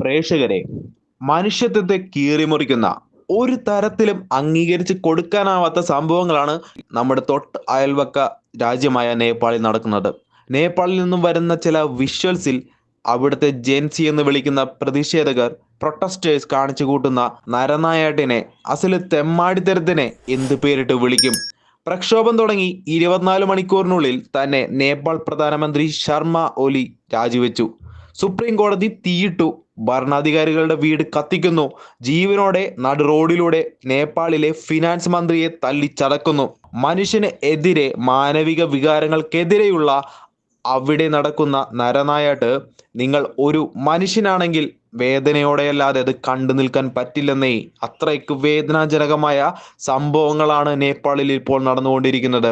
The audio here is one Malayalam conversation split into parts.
പ്രേക്ഷകരെ മനുഷ്യത്വത്തെ കീറിമുറിക്കുന്ന ഒരു തരത്തിലും അംഗീകരിച്ച് കൊടുക്കാനാവാത്ത സംഭവങ്ങളാണ് നമ്മുടെ തൊട്ട് അയൽവക്ക രാജ്യമായ നേപ്പാളിൽ നടക്കുന്നത്. നേപ്പാളിൽ നിന്നും വരുന്ന ചില വിഷ്വൽസിൽ അവിടുത്തെ ജെൻസി എന്ന് വിളിക്കുന്ന പ്രതിഷേധകർ പ്രൊട്ടസ്റ്റേഴ്സ് കാണിച്ചു കൂട്ടുന്ന നരനായാട്ടിനെ അസൽ തെമ്മാടിത്തരത്തിനെ എന്ത് പേരിട്ട് വിളിക്കും? പ്രക്ഷോഭം തുടങ്ങി ഇരുപത്തിനാല് മണിക്കൂറിനുള്ളിൽ തന്നെ നേപ്പാൾ പ്രധാനമന്ത്രി ശർമ്മ ഒലി രാജിവെച്ചു. സുപ്രീം കോടതി തീയിട്ടു. ഭരണാധികാരികളുടെ വീട് കത്തിക്കുന്നു. ജീവനോടെ നടു റോഡിലൂടെ നേപ്പാളിലെ ഫിനാൻസ് മന്ത്രിയെ തല്ലിച്ചതക്കുന്നു. മനുഷ്യന് എതിരെ മാനവിക വികാരങ്ങൾക്കെതിരെയുള്ള അവിടെ നടക്കുന്ന നരനായാട്ട് നിങ്ങൾ ഒരു മനുഷ്യനാണെങ്കിൽ വേദനയോടെയല്ലാതെ അത് കണ്ടു നിൽക്കാൻ പറ്റില്ലെന്നേ. അത്രയ്ക്ക് വേദനാജനകമായ സംഭവങ്ങളാണ് നേപ്പാളിൽ ഇപ്പോൾ നടന്നുകൊണ്ടിരിക്കുന്നത്.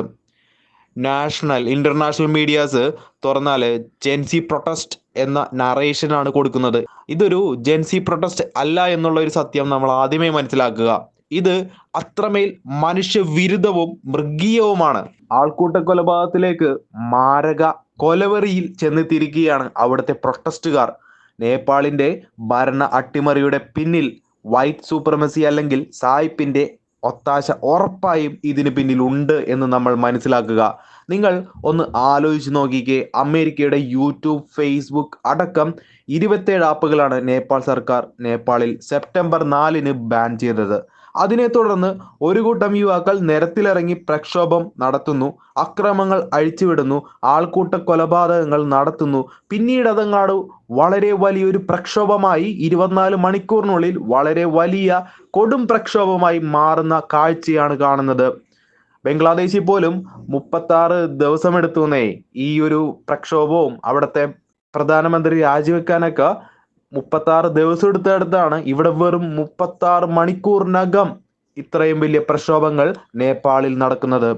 നാഷണൽ ഇന്റർനാഷണൽ മീഡിയാസ് തുറന്നാൽ ജെൻസി പ്രൊട്ടസ്റ്റ് എന്ന നറേഷനാണ് കൊടുക്കുന്നത്. ഇതൊരു ജെൻസി പ്രൊട്ടസ്റ്റ് അല്ല എന്നുള്ള ഒരു സത്യം നമ്മൾ ആദ്യമേ മനസ്സിലാക്കുക. ഇത് അത്രമേൽ മനുഷ്യവിരുദ്ധവും മൃഗീയവുമാണ്. ആൾക്കൂട്ട കൊലപാതകത്തിലേക്ക് മാരക കൊലവെറിയിൽ ചെന്നെത്തിയിരിക്കുകയാണ് അവിടുത്തെ പ്രൊട്ടസ്റ്റുകാർ നേപ്പാളിന്റെ ഭരണ അട്ടിമറിയുടെ പിന്നിൽ വൈറ്റ് സൂപ്രമസി അല്ലെങ്കിൽ സായിപ്പിന്റെ ഒത്താശ ഉറപ്പായും ഇതിന് പിന്നിലുണ്ട് എന്ന് നമ്മൾ മനസ്സിലാക്കുക. നിങ്ങൾ ഒന്ന് ആലോചിച്ച് നോക്കിക്കേ. അമേരിക്കയുടെ യൂട്യൂബ് ഫേസ്ബുക്ക് അടക്കം ഇരുപത്തേഴ് ആപ്പുകളാണ് നേപ്പാൾ സർക്കാർ നേപ്പാളിൽ സെപ്റ്റംബർ നാലിന് ബാൻ ചെയ്തത്. അതിനെ തുടർന്ന് ഒരു കൂട്ടം യുവാക്കൾ നിരത്തിലിറങ്ങി പ്രക്ഷോഭം നടത്തുന്നു. അക്രമങ്ങൾ അഴിച്ചുവിടുന്നു. ആൾക്കൂട്ട കൊലപാതകങ്ങൾ നടത്തുന്നു. പിന്നീട് അതങ്ങാട് വളരെ വലിയൊരു പ്രക്ഷോഭമായി ഇരുപത്തിനാല് മണിക്കൂറിനുള്ളിൽ വളരെ വലിയ കൊടും പ്രക്ഷോഭമായി മാറുന്ന കാഴ്ചയാണ് കാണുന്നത്. ബംഗ്ലാദേശിൽ പോലും മുപ്പത്താറ് ദിവസമെടുത്തുന്നേ ഈ ഒരു പ്രക്ഷോഭവും അവിടുത്തെ പ്രധാനമന്ത്രി രാജിവെക്കാനൊക്കെ മുപ്പത്താറ് ദിവസം എടുത്തടുത്താണ്. ഇവിടെ വെറും മുപ്പത്തി ആറ് മണിക്കൂറിനകം ഇത്രയും വലിയ പ്രക്ഷോഭങ്ങൾ നേപ്പാളിൽ നടക്കുന്നത്.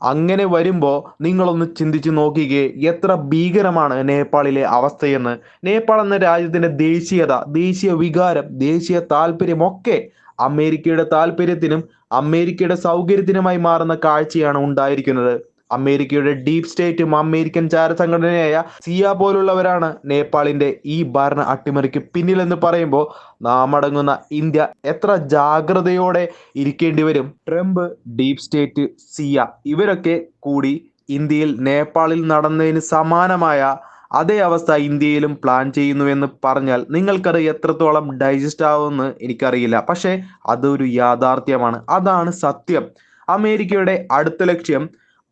അങ്ങനെ വരുമ്പോൾ നിങ്ങളൊന്ന് ചിന്തിച്ചു നോക്കിക്കേ എത്ര ഭീകരമാണ് നേപ്പാളിലെ അവസ്ഥയെന്ന്. നേപ്പാൾ എന്ന രാജ്യത്തിന്റെ ദേശീയത ദേശീയ വികാരം ദേശീയ താല്പര്യമൊക്കെ അമേരിക്കയുടെ താല്പര്യത്തിനും അമേരിക്കയുടെ സൗകര്യത്തിനുമായി മാറുന്ന കാഴ്ചയാണ് ഉണ്ടായിരിക്കുന്നത്. അമേരിക്കയുടെ ഡീപ് സ്റ്റേറ്റും അമേരിക്കൻ ചാരസംഘടനയായ സിയ പോലുള്ളവരാണ് നേപ്പാളിന്റെ ഈ ഭരണ അട്ടിമറിക്ക് പിന്നിലെന്ന് പറയുമ്പോൾ നാം അടങ്ങുന്ന ഇന്ത്യ എത്ര ജാഗ്രതയോടെ ഇരിക്കേണ്ടി വരും? ട്രംപ് ഡീപ് സ്റ്റേറ്റ് സിയ ഇവരൊക്കെ കൂടി ഇന്ത്യയിൽ നേപ്പാളിൽ നടന്നതിന് സമാനമായ അതേ അവസ്ഥ ഇന്ത്യയിലും പ്ലാൻ ചെയ്യുന്നുവെന്ന് പറഞ്ഞാൽ നിങ്ങൾക്കത് എത്രത്തോളം ഡൈജസ്റ്റ് ആവുമെന്ന് എനിക്കറിയില്ല. പക്ഷേ അതൊരു യാഥാർത്ഥ്യമാണ്. അതാണ് സത്യം. അമേരിക്കയുടെ അടുത്ത ലക്ഷ്യം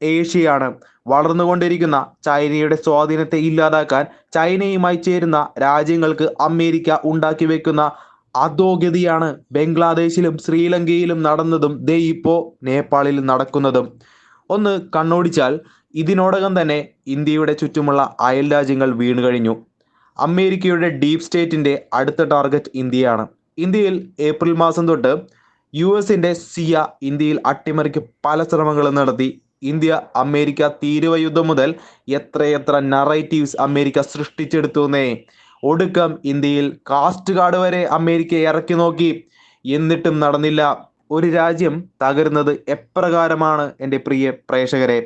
ഏഷ്യയാണ്. വളർന്നുകൊണ്ടിരിക്കുന്ന ചൈനയുടെ സ്വാധീനത്തെ ഇല്ലാതാക്കാൻ ചൈനയുമായി ചേരുന്ന രാജ്യങ്ങൾക്ക് അമേരിക്ക ഉണ്ടാക്കി വെക്കുന്ന അധോഗതിയാണ് ബംഗ്ലാദേശിലും ശ്രീലങ്കയിലും നടന്നതും ദേ ഇപ്പോ നേപ്പാളിൽ നടക്കുന്നതും. ഒന്ന് കണ്ണോടിച്ചാൽ ഇതിനോടകം തന്നെ ഇന്ത്യയുടെ ചുറ്റുമുള്ള അയൽ രാജ്യങ്ങൾ വീണു കഴിഞ്ഞു. അമേരിക്കയുടെ ഡീപ് സ്റ്റേറ്റിന്റെ അടുത്ത ടാർഗറ്റ് ഇന്ത്യയാണ്. ഇന്ത്യയിൽ ഏപ്രിൽ മാസം തൊട്ട് യു എസിന്റെ സിയ ഇന്ത്യയിൽ അട്ടിമറിക്ക് പല ശ്രമങ്ങളും നടത്തി. ഇന്ത്യ അമേരിക്ക തീരുവ യുദ്ധം മുതൽ എത്രയെത്ര നറേറ്റീവ്സ് അമേരിക്ക സൃഷ്ടിച്ചെടുത്തുന്നേ ഒടുക്കം ഇന്ത്യയിൽ കാസ്റ്റ് കാർഡ് വരെ അമേരിക്ക ഇറക്കി നോക്കി. എന്നിട്ടും നടന്നില്ല. ഒരു രാജ്യം തകരുന്നത് എപ്രകാരമാണ് എന്റെ പ്രിയ പ്രേക്ഷകരെ?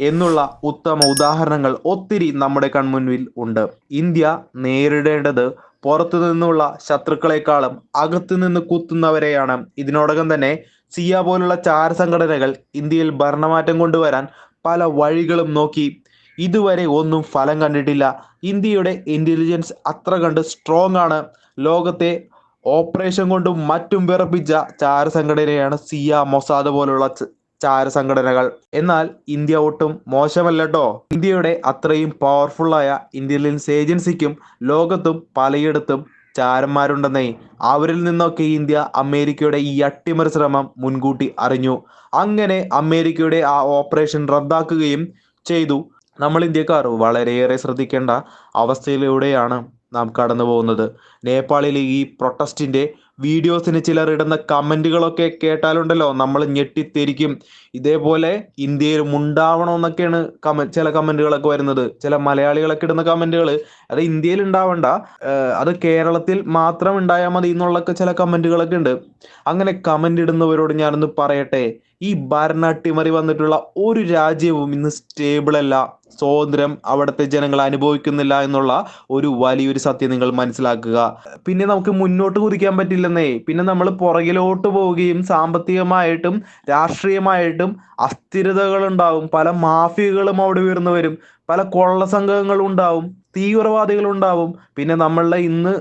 എന്നുള്ള ഉത്തമ ഉദാഹരണങ്ങൾ ഒത്തിരി നമ്മുടെ കൺമുൻപിൽ ഉണ്ട്. ഇന്ത്യ നേരിടേണ്ടത് പുറത്തു നിന്നുള്ള ശത്രുക്കളെക്കാളും അകത്തു നിന്ന് കുത്തുന്നവരെയാണ്. ഇതിനോടകം തന്നെ സിയ പോലുള്ള ചാര സംഘടനകൾ ഇന്ത്യയിൽ ഭരണമാറ്റം കൊണ്ടുവരാൻ പല വഴികളും നോക്കി. ഇതുവരെ ഒന്നും ഫലം കണ്ടിട്ടില്ല. ഇന്ത്യയുടെ ഇന്റലിജൻസ് അത്ര കണ്ട് സ്ട്രോങ് ആണ്. ലോകത്തെ ഓപ്പറേഷൻ കൊണ്ടും മറ്റും വിറപ്പിച്ച ചാര സംഘടനയാണ് സിയ മൊസാദ് പോലുള്ള ചാര സംഘടനകൾ എന്നാൽ ഇന്ത്യ ഒട്ടും മോശമല്ലട്ടോ. ഇന്ത്യയുടെ അത്രയും പവർഫുള്ളായ ഇന്റലിജൻസ് ഏജൻസിക്കും ലോകത്തും പലയിടത്തും ചാരന്മാരുണ്ടെന്നേ. അവരിൽ നിന്നൊക്കെ ഇന്ത്യ അമേരിക്കയുടെ ഈ അട്ടിമറി ശ്രമം മുൻകൂട്ടി അറിഞ്ഞു. അങ്ങനെ അമേരിക്കയുടെ ആ ഓപ്പറേഷൻ റദ്ദാക്കുകയും ചെയ്തു. നമ്മൾ ഇന്ത്യക്കാർ വളരെയേറെ ശ്രദ്ധിക്കേണ്ട അവസ്ഥയിലൂടെയാണ് നാം കടന്നു പോകുന്നത് നേപ്പാളിൽ ഈ പ്രൊട്ടസ്റ്റിന്റെ വീഡിയോസിന് ചിലർ ഇടുന്ന കമന്റുകളൊക്കെ കേട്ടാലുണ്ടല്ലോ നമ്മൾ ഞെട്ടിത്തിരിക്കും. ഇതേപോലെ ഇന്ത്യയിൽ ഉണ്ടാവണമെന്നൊക്കെയാണ് കമ ചില കമന്റുകളൊക്കെ വരുന്നത്. ചില മലയാളികളൊക്കെ ഇടുന്ന കമന്റുകൾ അത് ഇന്ത്യയിൽ ഉണ്ടാവണ്ട. അത് കേരളത്തിൽ മാത്രം ഉണ്ടായാൽ മതി എന്നുള്ളൊക്കെ ചില കമന്റുകളൊക്കെ ഉണ്ട്. അങ്ങനെ കമന്റ് ഇടുന്നവരോട് ഞാനൊന്ന് പറയട്ടെ. ഈ ഭരണ അട്ടിമറി വന്നിട്ടുള്ള ഒരു രാജ്യവും ഇന്ന് സ്റ്റേബിൾ അല്ല. സ്വാതന്ത്ര്യം അവിടുത്തെ ജനങ്ങൾ അനുഭവിക്കുന്നില്ല എന്നുള്ള ഒരു വലിയൊരു സത്യം നിങ്ങൾ മനസ്സിലാക്കുക. പിന്നെ നമുക്ക് മുന്നോട്ട് കുതിക്കാൻ പറ്റില്ലെന്നേ. പിന്നെ നമ്മൾ പുറകിലോട്ട് പോവുകയും സാമ്പത്തികമായിട്ടും രാഷ്ട്രീയമായിട്ടും അസ്ഥിരതകൾ ഉണ്ടാവും പല മാഫിയകളും അവിടെ ഉയർന്നു വരും. പല കൊള്ള സംഘങ്ങളും ഉണ്ടാവും. തീവ്രവാദികൾ ഉണ്ടാവും പിന്നെ നമ്മളുടെ ഇന്ന്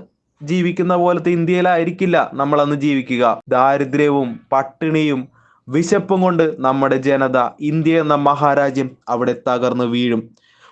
ജീവിക്കുന്ന പോലത്തെ ഇന്ത്യയിലായിരിക്കില്ല നമ്മൾ അന്ന് ജീവിക്കുക. ദാരിദ്ര്യവും പട്ടിണിയും വിശപ്പും കൊണ്ട് നമ്മുടെ ജനത ഇന്ത്യ എന്ന മഹാരാജ്യം അവിടെ തകർന്നു വീഴും.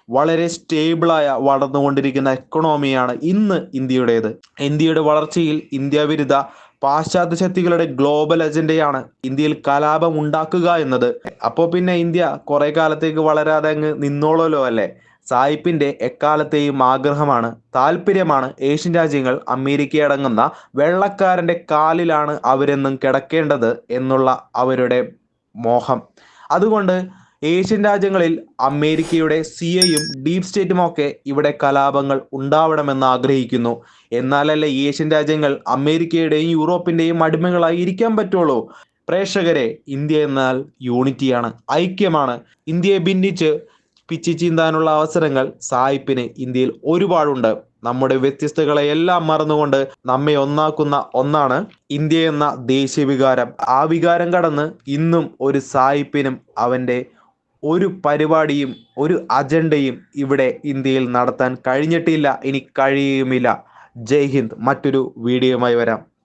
വളരെ സ്റ്റേബിളായ വളർന്നുകൊണ്ടിരിക്കുന്ന എക്കണോമിയാണ് ഇന്ന് ഇന്ത്യയുടേത്. ഇന്ത്യയുടെ വളർച്ചയിൽ ഇന്ത്യ വിരുദ്ധ പാശ്ചാത്യ ശക്തികളുടെ ഗ്ലോബൽ അജണ്ടയാണ് ഇന്ത്യയിൽ കലാപം ഉണ്ടാക്കുക എന്നത്. അപ്പോൾ പിന്നെ ഇന്ത്യ കുറെ കാലത്തേക്ക് വളരാതെ അങ്ങ് നിന്നോളല്ലോ അല്ലേ? സായിപ്പിന്റെ എക്കാലത്തെയും ആഗ്രഹമാണ്. താല്പര്യമാണ് ഏഷ്യൻ രാജ്യങ്ങൾ അമേരിക്കയടങ്ങുന്ന വെള്ളക്കാരന്റെ കാലിലാണ് അവരെന്നും കിടക്കേണ്ടത് എന്നുള്ള അവരുടെ മോഹം. അതുകൊണ്ട് ഏഷ്യൻ രാജ്യങ്ങളിൽ അമേരിക്കയുടെ സി എയും ഡീപ് സ്റ്റേറ്റും ഒക്കെ ഇവിടെ കലാപങ്ങൾ ഉണ്ടാവണമെന്ന് ആഗ്രഹിക്കുന്നു. എന്നാലല്ലേ ഏഷ്യൻ രാജ്യങ്ങൾ അമേരിക്കയുടെയും യൂറോപ്പിന്റെയും അടിമകളായി ഇരിക്കാൻ പറ്റുള്ളൂ? പ്രേക്ഷകരെ ഇന്ത്യ എന്നാൽ യൂണിറ്റിയാണ് ഐക്യമാണ്. ഇന്ത്യയെ ഭിന്നിച്ച് പിച്ചി ചീന്താനുള്ള അവസരങ്ങൾ സായിപ്പിന് ഇന്ത്യയിൽ ഒരുപാടുണ്ട്. നമ്മുടെ വ്യത്യസ്തകളെ എല്ലാം മറന്നുകൊണ്ട് നമ്മെ ഒന്നാക്കുന്ന ഒന്നാണ് ഇന്ത്യ എന്ന ദേശീയ വികാരം. ആ വികാരം കടന്ന് ഇന്നും ഒരു സായിപ്പിനും അവന്റെ ഒരു പരിപാടിയും ഒരു അജണ്ടയും ഇവിടെ ഇന്ത്യയിൽ നടത്താൻ കഴിഞ്ഞിട്ടില്ല. ഇനി കഴിയുമില്ല. ജയ് ഹിന്ദ് മറ്റൊരു വീഡിയോയുമായി വരാം.